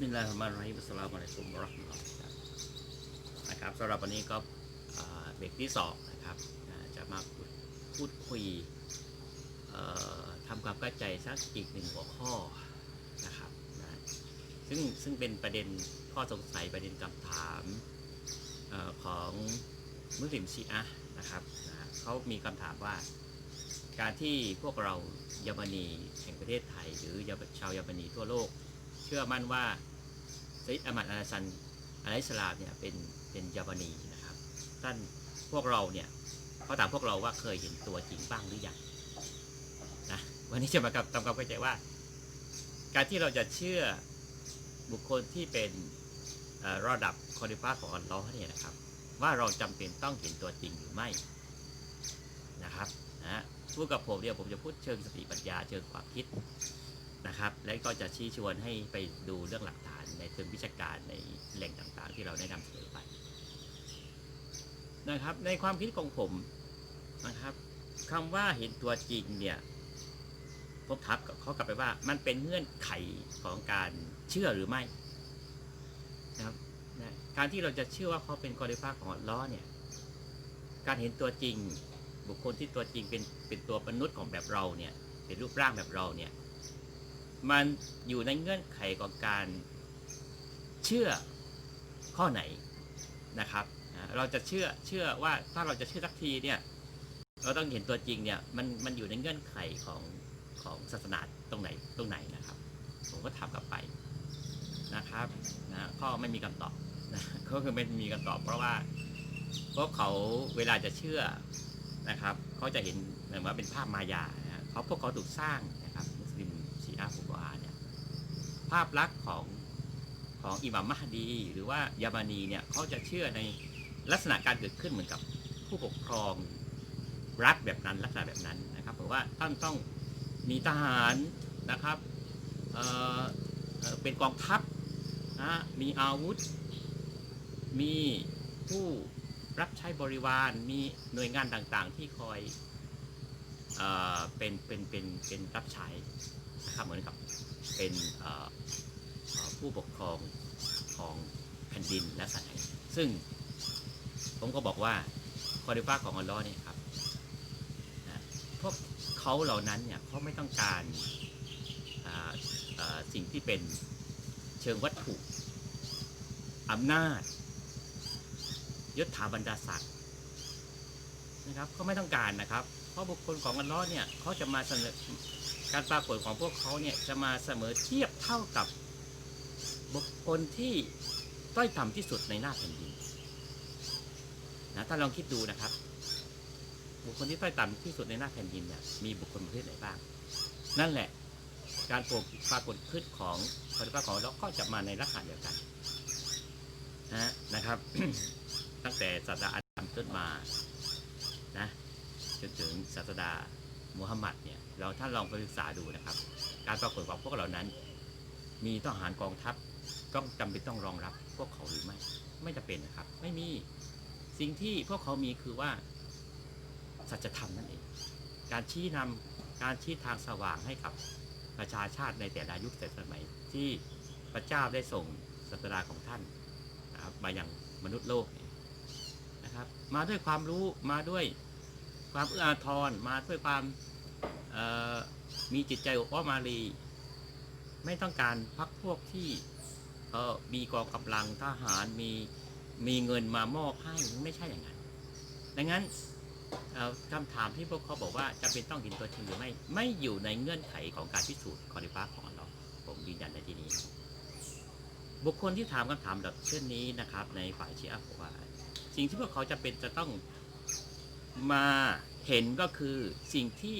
มิลลาฮิรเราะห์มานิรราะฮีมอัสลามุอะลัยกุมวะเราะห์มะตุลลอฮ์นะครับสำหรับวันนี้ก็เบรกที่สองนะครับจะมาพูดคุยทำความเข้าใจสักอีกหนึ่งหัวข้อนะครับนะซึ่งซึ่งเป็นประเด็นข้อสงสัยประเด็นคำถามออของมุสลิมชีอะนะครับนะเขามีคำถามว่า การที่พวกเราเยอรมนีแห่งประเทศไทย หรือชาวเยอรมนีทั่วโลก เชื่อมั่นว่า ไซด์อามัดอาลาซันอะลัยสลามเนี่ยเป็นเป็นเยอรมนีนะครับท่านพวกเราเนี่ยเขาถามพวกเราว่าเคยเห็นตัวจริงบ้างหรือยังนะวันนี้จะมากับทำความเข้าใจว่า การที่เราจะเชื่อบุคคลที่เป็นระดับคอลิฟ้าของอัลลอฮ์เนี่ยนะครับ ว่าเราจำเป็นต้องเห็นตัวจริงหรือไม่นะครับนะพูดกับผมเนี่ยผมจะพูดเชิงสติปัญญาเชิงความคิดนะครับ และก็จะชี้ชวนให้ไปดูเรื่องหลักฐาน ในเชิงวิชาการในแหล่งต่างๆ ที่เราได้นำเสนอไปนะครับ ในความคิดของผมนะครับคำว่าเห็นตัวจริงเนี่ยผมถามกับเขากลับไปว่า มันเป็นเงื่อนไขของการเชื่อหรือไม่นะครับนะการที่เราจะเชื่อว่าเขาเป็นกอริฟ้าของอัลเลอเนี่ย การเห็นตัวจริง บุคคลที่ตัวจริงเป็นเป็นตัวมนุษย์ของแบบเราเนี่ยเป็นรูปร่างแบบเราเนี่ย มันอยู่ในเงื่อนไขของการ เชื่อข้อไหนนะครับ เราจะเชื่อเชื่อว่าถ้าเราจะเชื่อสักทีเนี่ยเราต้องเห็นตัวจริงเนี่ยมันมันอยู่ในเงื่อนไขของของศาสนาตรงไหนตรงไหนนะครับ ผมก็ถามกลับไปนะครับนะข้อไม่มีคำตอบนะก็คือไม่มีคำตอบเพราะว่าเพราะเขาเวลาจะเชื่อนะครับเขาจะเห็นเหมือนว่าเป็นภาพมายานะเขาพวกเขาถูกสร้างนะครับมุสลิมชีอะห์ฟุกอาเนี่ยภาพลักษณ์ของ ของอิหมัมมหดี หรือว่ายามานีเนี่ยเขาจะเชื่อในลักษณะการเกิดขึ้นเหมือนกับผู้ปกครองรัฐแบบนั้นลักษณะแบบนั้นนะครับเพราะว่าท่านต้องมีทหารนะครับเเป็นกองทัพนะมีอาวุธ มีผู้รับใช้บริวาร มีหน่วยงานต่างๆ ที่คอยเอเป็นเป็นเป็นเป็นรับใช้นะครับเหมือนกับเป็น ผู้ปกครองของแผ่นดินและสัตว์ซึ่งผมก็บอกว่าคอริฟ้าของอัลลอฮ์เนี่ยครับนะพวกเขาเหล่านั้นเนี่ยเขาไม่ต้องการสิ่งที่เป็นเชิงวัตถุอำนาจยศถาบรรดาศักดิ์นะครับเขาไม่ต้องการนะครับ เพราะบุคคลของอัลลอฮ์เนี่ยเขาจะมาเสนอการปรากฏของพวกเขาเนี่ยจะมาเสมอเทียบเท่ากับ บุคคลที่ต้อยต่ำที่สุดในหน้าแผ่นดินนะถ้าลองคิดดูนะครับ บุคคลที่ต้อยต่ำที่สุดในหน้าแผ่นดินเนี่ยมีบุคคลประเภทไหนบ้าง นั่นแหละ การปรากฏขึ้นของคอริฟ้าของเราก็จะมาในลักษณะเดียวกันนะนะครับ ตั้งแต่ศาสดาอาดัมต้นมานะจนถึงศาสดามูฮัมหมัดเนี่ยเราท่าลองไปศึกษาดูนะครับ การปรากฏของพวกเหล่านั้น มีทหารกองทัพ ต้องจำเป็นต้องรองรับพวกเขาหรือไม่ ไม่จำเป็นนะครับ ไม่มีสิ่งที่พวกเขามีคือว่าสัจธรรมนั่นเอง การชี้นำการชี้ทางสว่างให้กับประชาชาติในแต่ละยุคแต่สมัย ที่พระเจ้าได้ส่งศาสดาของท่านนะครับมายังมนุษย์โลกนะครับ มาด้วยความรู้มาด้วยความเอื้ออาทรมาด้วยความมีจิตใจอบอ้อมอารี ไม่ต้องการพักพวกที่ เออมีกองกำลังทหารมีมีเงินมามอบให้ไม่ใช่อย่างนั้น ดังนั้นคำถามที่พวกเขาบอกว่าจำเป็นต้องเห็นตัวจริงหรือไม่ไม่อยู่ในเงื่อนไขของการพิสูจน์คอริฟ้าของเราผมยืนยันในที่นี้ บุคคลที่ถามคำถามแบบเช่นนี้นะครับ ในฝ่ายชีอะห์บอกว่า สิ่งที่พวกเขาจะเป็นจะต้องมาเห็นก็คือสิ่งที่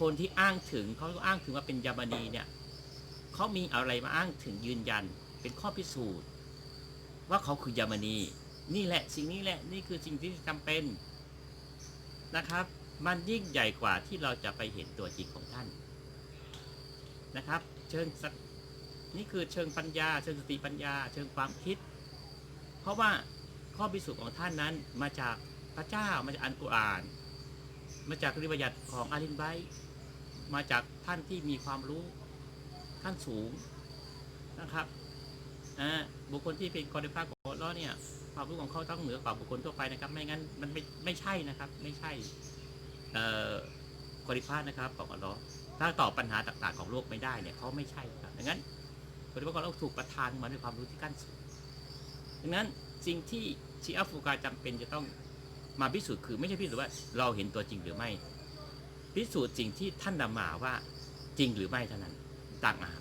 คนที่อ้างถึงเขาอ้างถึงว่าเป็นยามานีเนี่ยเขามีอะไรมาอ้างถึงยืนยัน เป็นข้อพิสูจน์ ว่าเขาคือยามานีนี่แหละสิ่งนี้แหละนี่คือสิ่งที่จำเป็นนะครับ มันยิ่งใหญ่กว่าที่เราจะไปเห็นตัวจริงของท่านนะครับ เชิงนี่คือเชิงปัญญา เชิงสติปัญญา เชิงความคิด เพราะว่าข้อพิสูจน์ของท่านนั้นมาจากพระเจ้ามาจากอันกุรอาน มาจากริวายัตของอาลินไบมาจากท่านที่มีความรู้ขั้นสูงนะครับ บุคคลที่เป็นคอริฟ้าของอัลเลาะห์เนี่ยความรู้ของเขาต้องเหนือกว่าบุคคลทั่วไปนะครับ ไม่งั้นมันไม่ไม่ใช่นะครับ ไม่ใช่เอ่อคอริฟ้านะครับของอัลเลาะห์ถ้าตอบปัญหาต่างๆของโลกไม่ได้เนี่ยเขาไม่ใช่ครับดังนั้นคอริฟ้าของเราถูกประทานมาด้วยความรู้ที่ขั้นสูงดังนั้นสิ่งที่ชีอะฟูกาจำเป็นจะต้องมาพิสูจน์คือไม่ใช่พิสูจน์ว่าเราเห็นตัวจริงหรือไม่ พิสูจน์สิ่งที่ท่านนำมาว่าจริงหรือไม่เท่านั้นต่างหาก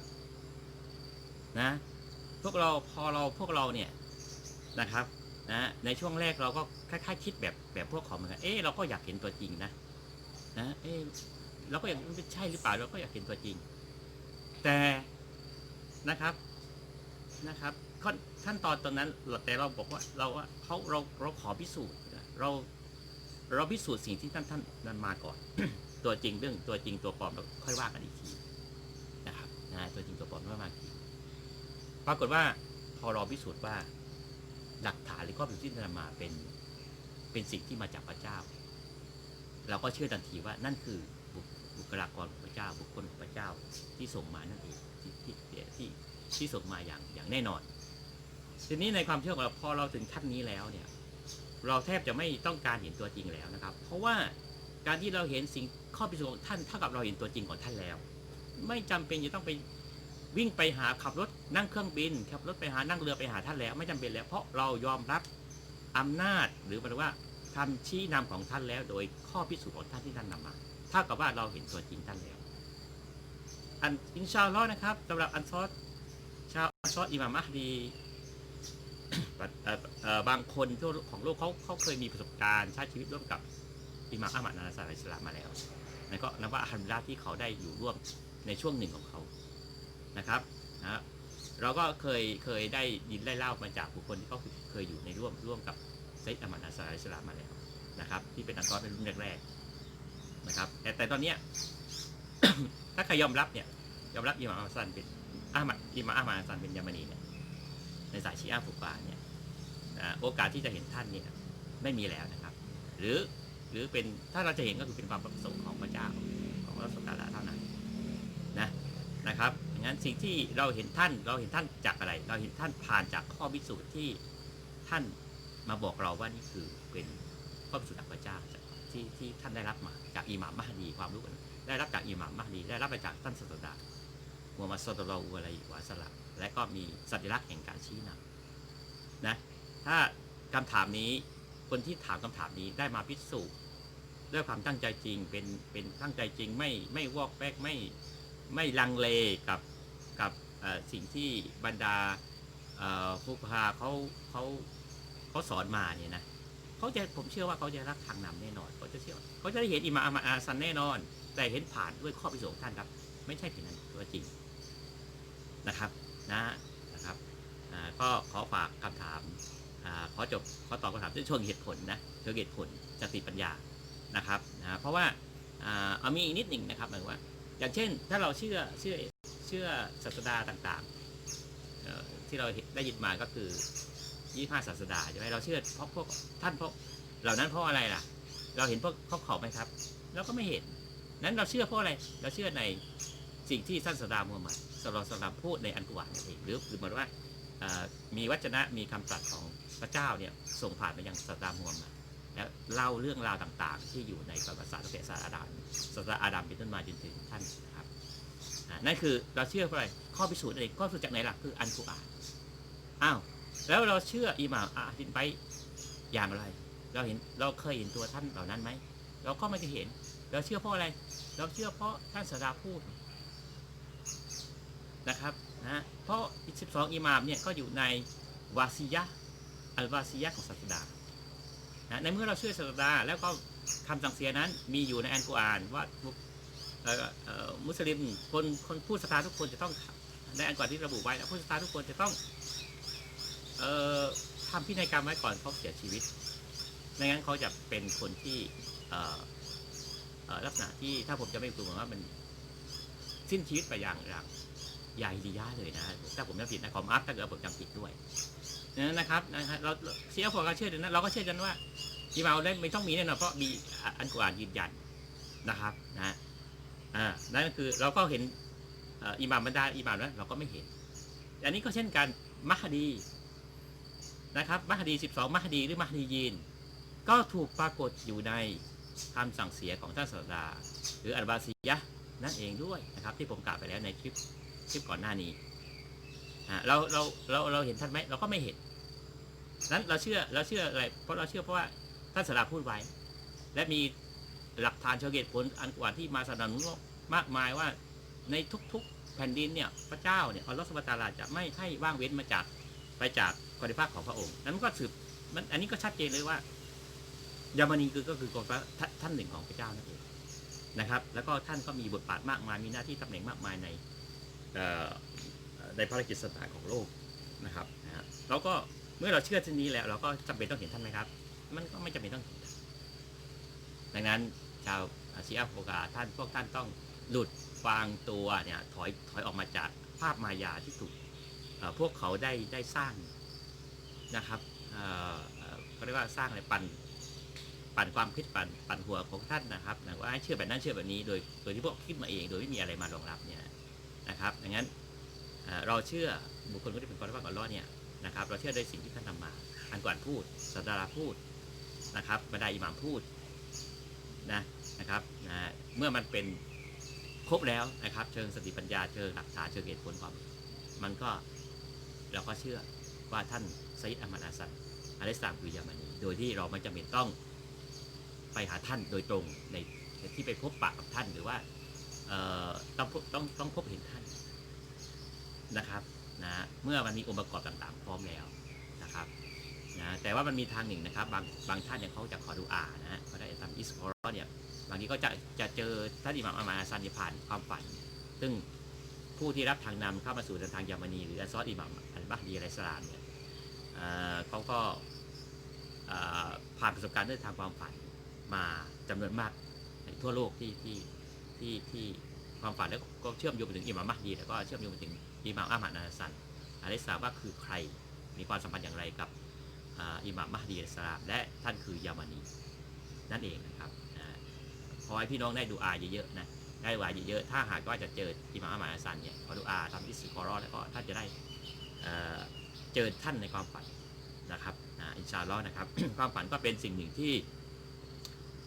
นะ พวกเราพอเราพวกเราเนี่ยนะครับนะในช่วงแรกเราก็คล้ายๆคิดแบบแบบพวกเขาเหมือนกันเอ๊ะเราก็อยากเห็นตัวจริงนะนะเอ๊ะเราก็อยากมันใช่หรือเปล่าเราก็อยากเห็นตัวจริง แต่นะครับนะครับขั้นตอนตอนนั้นแต่เราบอกว่าเราว่าเขาเราเราขอพิสูจน์เราเราพิสูจน์สิ่งที่ท่านท่านนั้นมาก่อน ตัวจริงเรื่องตัวจริงตัวปลอมเราค่อยว่ากันอีกทีนะครับนะตัวจริงตัวปลอมว่ามาอีกที ปรากฏว่าพอเราพิสูจน์ว่าหลักฐานหรือข้อพิสูจน์ที่นำมาเป็นเป็นสิ่งที่มาจากพระเจ้า เราก็เชื่อทันทีว่านั่นคือบุคลากรของพระเจ้า บุคคลของพระเจ้าที่ส่งมานั่นเองที่ที่ที่ที่ที่ส่งมาอย่างอย่างแน่นอนทีนี้ในความเชื่อของเราพอเราถึงขั้นนี้แล้วเนี่ย เราแทบจะไม่ต้องการเห็นตัวจริงแล้วนะครับ เพราะว่าการที่เราเห็นสิ่งข้อพิสูจน์ของท่านเท่ากับเราเห็นตัวจริงของท่านแล้ว ไม่จำเป็นจะต้องไป วิ่งไปหาขับรถนั่งเครื่องบินขับรถไปหานั่งเรือไปหาท่านแล้ว ไม่จำเป็นแล้วเพราะเรายอมรับอำนาจหรือมายถึงว่าคำชี้นำของท่านแล้ว โดยข้อพิสูจน์ของท่านที่ท่านนำมาเท่ากับว่าเราเห็นตัวจริงท่านแล้ว อันอินชาอัลลอฮ์นะครับสำหรับอันซอดชาวอันซอดอิมามมะดีบางคนทั่วของโลกเขาเขาเคยมีประสบการณ์ใช้ชีวิตร่วมกับอิมามอัมัดนานาซาลัยสลามมาแล้วนั่นก็นับว่าอัลฮัมบิลาที่เขาได้อยู่ร่วมในช่วงหนึ่งของเขา นะครับนะเราก็เคยเคยได้ยินได้เล่ามาจากบุคคลที่เขาเคยอยู่ในร่วมร่วมกับไซด์อัลมันานาซาลัยสลามมาแล้วนะครับ ที่เป็นอันซอรในรุ่นแรกๆนะครับแต่แต่ตอนเนี้ยถ้าใครยอมรับเนี่ยยอมรับอิหม่ามอัลฮัสซันเป็นอามัดอิหม่ามอัลมัดฮัสซันเป็นยามานีเนี่ยในสายชีอะฟุกบาเนี่ยโอกาสที่จะเห็นท่านเนี่ยไม่มีแล้วนะครับ หรือหรือเป็นถ้าเราจะเห็นก็คือเป็นความประสงค์ของพระเจ้าของพระสุตตาลาเท่านั้นนะนะครับ งั้นสิ่งที่เราเห็นท่านเราเห็นท่านจากอะไร เราเห็นท่านผ่านจากข้อพิสูจน์ที่ท่านมาบอกเราว่านี่คือเป็นข้อพิสูจน์จากพระเจ้าที่ที่ท่านได้รับมาจากอิหม่ามมหดีความรู้ได้รับจากอิหม่ามมหดีได้รับมาจากท่านศาสดามูฮัมมัดสุลลัลลอฮุอะลัยวะสัลลัมและก็มีสัญลักษณ์แห่งการชี้นำนะถ้าคำถามนี้คนที่ถามคำถามนี้ได้มาพิสูจน์ด้วยความตั้งใจจริงเป็นเป็นตั้งใจจริงไม่ไม่วอกแวกไม่ไม่ลังเลกับ กับสิ่งที่บรรดาเอ่อผู้พาเขาเขาเขาสอนมาเนี่ยนะเขาจะผมเชื่อว่าเขาจะรักทางนำแน่นอนเขาจะเชื่อเขาจะได้เห็นอิมาอามาอาซันแน่นอน แต่เห็นผ่านด้วยข้อพิสูจน์ท่านครับ ไม่ใช่เพียงนั้นตัวจริงนะครับนะนะครับก็ขอฝากคำถามอขอจบขอตอบคำถามด้วยช่วงเหตุผลนะช่วงเหตุผลสติปัญญานะครับนะเพราะว่าเอามีอีกนิดหนึ่งนะครับหมายว่า อย่างเช่น ถ้าเราเชื่อเชื่อ ชื่อศาสดาต่างๆ ที่เราได้ยินมาก็คือยี่ห้าศาสดาใช่ไหมเราเชื่อเพราะพวกท่านพวกเหล่านั้นเพราะอะไรล่ะ เราเห็นพวกเขาเขาไหมครับเราก็ไม่เห็น นั้นเราเชื่อเพราะอะไร เราเชื่อในสิ่งที่ท่านศาสดามูฮัมหมัดสลอสลัมพูดในอันกุรอานนั่นเองหรือหรือเหมือนว่ามีวจนะมีคำตรัสของพระเจ้าเนี่ยส่งผ่านไปยังศาสดามูฮัมหมัดแล้วเล่าเรื่องราวต่างๆ ที่อยู่ในประวัติศาสตร์ตั้งแต่ศาสตร์อาดัมศาสตร์อาดัมเป็นต้นมาจนถึงท่าน นั่นคือเราเชื่อเพราะอะไรข้อพิสูจน์อะไรข้อพิสูจน์จากไหนล่ะคืออันกุรอานอ้าวแล้วเราเชื่ออิหม่ามอาฮินไปอย่างไร เราเห็นเราเคยเห็นตัวท่านเหล่านั้นไหมเราก็ไม่ได้เห็น เราเชื่อเพราะอะไร เราเชื่อเพราะท่านศาสดาพูดนะครับนะเพราะ12อิหม่ามเนี่ยก็อยู่ในวาซียะอัลวาซียะของศาสดานะในเมื่อเราเชื่อศาสดาแล้วก็คำสั่งเสียนั้นมีอยู่ในอันกุรอานว่า มุสลิมคนคนผู้ศรัทธาทุกคนจะต้องในอันกุรอนที่ระบุไว้นะผู้ศรัทธาทุกคนจะต้องเอ่อทำพินัยกรรมไว้ก่อนเขาเสียชีวิตไม่งั้นเขาจะเป็นคนที่ลักษณะที่ถ้าผมจะไม่ถูกว่ามันสิ้นชีวิตไปอย่างอย่างยาฮิลิยะห์เลยนะถ้าผมจำผิดนะขอมาร์คถ้าเกิดผมจำผิดด้วยนั้นนะครับนะฮะเราเชื่อพอเราเชื่อกันนะเราก็เชื่อกันว่าอีเมาได้ไม่ต้องมีแน่นอนเพราะมีอันกุรอานยืนยันนะครับนะ อ่านั่นก็คือเราก็เห็นอิหม่ามบรรดาอิหม่ามนั้นเราก็ไม่เห็น อันนี้ก็เช่นกันมัฮดีนะครับมัฮดี 12มัฮดีหรือมัฮดียีน ก็ถูกปรากฏอยู่ในคำสั่งเสียของท่านศาสดา หรืออัลบาซียะนั่นเองด้วยนะครับ ที่ผมกล่าวไปแล้วในคลิปคลิปก่อนหน้านี้อ่าเราเราเราเราเห็นท่านไหมเราก็ไม่เห็น นั้นเราเชื่อเราเชื่ออะไรเพราะเราเชื่อเพราะว่าท่านสดาพูดไว้ และมี หลักฐานเชิงเหตุผลอันกว่าที่มาสนับสนุนมากมายว่าในทุกๆแผ่นดินเนี่ยพระเจ้าเนี่ยอัลลอฮฺสุบะฮูวะตาลาจะไม่ให้ว่างเว้นมาจากไปจากกรณีภาคของพระองค์ นั้นก็สืบมันอันนี้ก็ชัดเจนเลยว่ายามานีคือก็คือกองพท่านท่านหนึ่งของพระเจ้านั่นเองนะครับ แล้วก็ท่านก็มีบทบาทมากมายมีหน้าที่ตำแหน่งมากมายในในภารกิจสถานของโลกนะครับนะฮะเราก็เมื่อเราเชื่อเช่นนี้แล้ว เราก็จำเป็นต้องเห็นท่านไหมครับ มันก็ไม่จำเป็นต้องเห็นดังนั้น ชาวอาชีพโฟกาท่านพวกท่านต้องหลุดวางตัวเนี่ยถอยถอยออกมาจากภาพมายาที่ถูกพวกเขาได้ได้สร้างนะครับเอ่อเอ่อเขาเรียกว่าสร้างอะไรปั่นปั่นความคิดปั่นปั่นหัวของท่านนะครับนะว่าให้เชื่อแบบนั้นเชื่อแบบนี้โดยโดยที่พวกคิดมาเอง โดยไม่มีอะไรมารองรับเนี่ยนะครับดังนั้นเราเชื่อบุคคลคนที่เป็นคนรับอัลลอฮ์เนี่ยนะครับเราเชื่อในสิ่งที่ท่านนำมาอันก่อนพูดศาสดาราพูดนะครับบรรดาอิหมามพูด นะนะครับนะเมื่อมันเป็นครบแล้วนะครับ เชิงสติปัญญาเชิงหลักฐานเชิงเหตุผลความมันก็เราก็เชื่อว่าท่านไซยิดอัมมัดอาซันอะลัยฮิสสามคือยามานีโดยที่เราไม่จำเป็นต้องไปหาท่านโดยตรงในที่ไปพบปะกับท่านหรือว่าต้องต้องต้องพบเห็นท่านนะครับนะเมื่อมันมีองค์ประกอบต่างๆ พร้อมแล้วนะครับ นะแต่ว่ามันมีทางหนึ่งนะครับ บางบางท่านเนี่ยเขาจะขอดูอานะฮะเขาได้ทำอิสคอรเนี่ยบางทีก็จะจะเจอท่านอิหม่ามอามาอาซันผ่านความฝัน ซึ่งผู้ที่รับทางนำเข้ามาสู่ทางยามานีหรืออัลซอดอิหม่ามอัลบาฮดีอะลัยฮิสลามเนี่ยเขาก็ผ่านประสบการณ์ด้วยทางความฝันมาจำนวนมากทั่วโลกที่ที่ที่ที่ความฝันแล้วก็เชื่อมโยงไปถึงอิหม่ามมัฮดีแล้วก็เชื่อมโยงไปถึงอิหม่ามอามัดนาซันอะลัยฮิสสลามว่าคือใครมีความสัมพันธ์อย่างไรกับ อิหม่ามมัฮดีอัสลามและท่านคือยามานีนั่นเองนะครับขอให้พี่น้องได้ดูอาเยอะๆนะได้ดูอาเยอะๆถ้าหากว่าจะเจออิหม่ามอามัดนาซันเนี่ยขอดูอาทำอิสติคอรอแล้วก็ท่านจะได้เจอท่านในความฝันนะครับอินชาลอ์นะครับ ความฝันก็เป็นสิ่งหนึ่งที่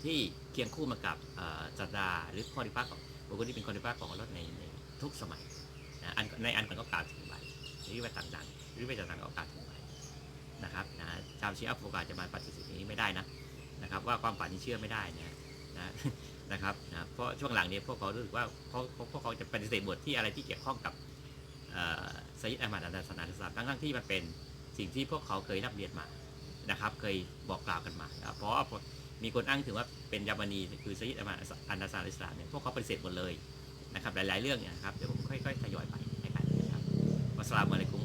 ที่เคียงคู่มากับจัดาหรือข้อดีภาคของบุคคลที่เป็นข้อดีภาคของอัลลอฮ์ในในทุกสมัยนะอันในอันก่อนก็กล่าวถึงไว้หรือไปต่างๆหรือไปต่างๆก็กล่าวถึง นะครับนะชาวเชีอะห์โฟกาจะมาปฏิเสธนี้ไม่ได้นะนะครับ ว่าความฝันนี้เชื่อไม่ได้นะนะนะครับนะเพราะช่วงหลังนี้พวกเขารู้สึกว่าเขาพวกเขาจะปฏิเสธบทที่อะไรที่เกี่ยวข้องกับเอ่อไซยิดอัลมัดอัลสนาอิสลามทั้งที่มันเป็นสิ่งที่พวกเขาเคยรับเรียนมานะครับ เคยบอกกล่าวกันมาเพราะมีคนอ้างถึงว่าเป็นยามานีคือไซยิดอามาอันนาซาลิสลามเนี่ยพวกเขาปฏิเสธหมดเลยนะครับหลาย ๆ เรื่องเนี่ยนะครับเดี๋ยวผมค่อย ๆ ทยอยไปในการนะครับวัสสลามุอะลัยกุม